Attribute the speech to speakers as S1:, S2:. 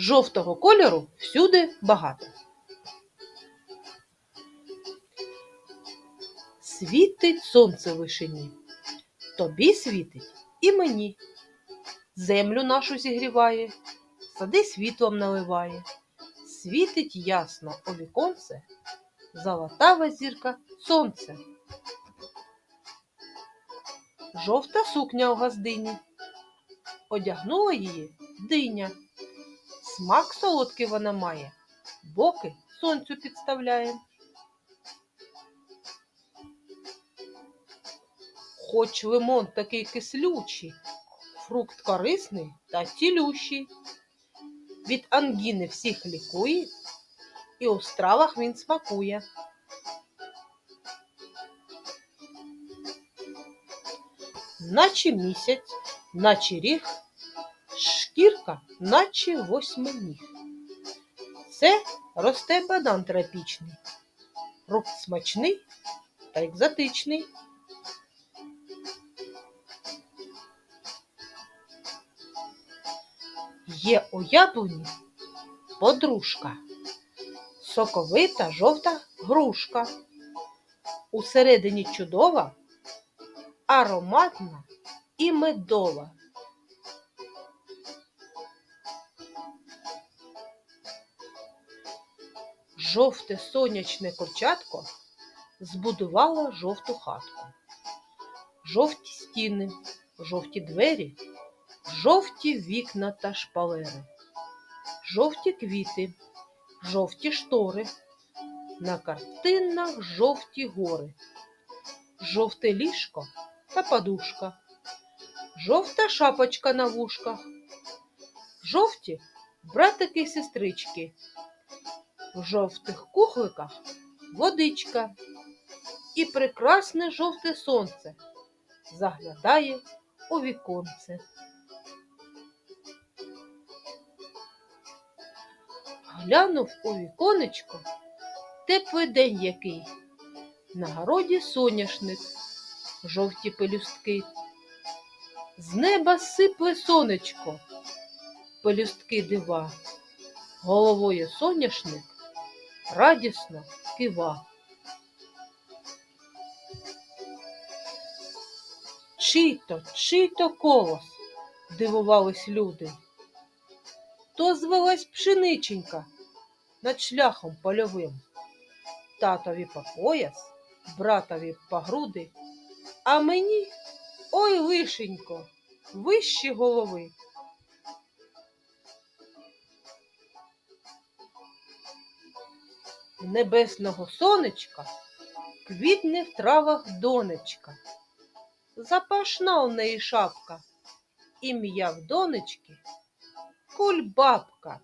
S1: Жовтого кольору всюди багато. Світить сонце в вишині, тобі світить і мені. Землю нашу зігріває, сади світлом наливає. Світить ясно у віконце, золотава зірка сонце. Жовта сукня у газдині, одягнула її диня. Смак солодкий вона має, боки сонцю підставляє. Хоч лимон такий кислючий, фрукт корисний та цілющий. Від ангіни всіх лікує, і у стравах він смакує. Наче місяць, наче ріг, шкірка, наче восьминіг. Це росте бадан тропічний, фрукт смачний та екзотичний. Є у яблуні подружка, соковита жовта грушка. Усередині чудова, ароматна і медова. Жовте сонячне курчатко збудувало жовту хатку. Жовті стіни, жовті двері, жовті вікна та шпалери, жовті квіти, жовті штори, на картинах жовті гори, жовте ліжко та подушка, жовта шапочка на вушках, жовті братики й сестрички, в жовтих кухликах водичка і прекрасне жовте сонце заглядає у віконце. Глянув у віконечко теплий день який. На городі соняшник, жовті пелюстки. З неба сипле сонечко, пелюстки дива. Головою соняшник радісно кива. Чий то, чий то колос, дивувались люди. То звелась пшениченька над шляхом польовим. Татові по пояс, братові по груди, а мені ой лишенько, вище голови. Небесного сонечка квітне в травах донечка. Запашна у неї шапка, ім'я в донечки кульбабка.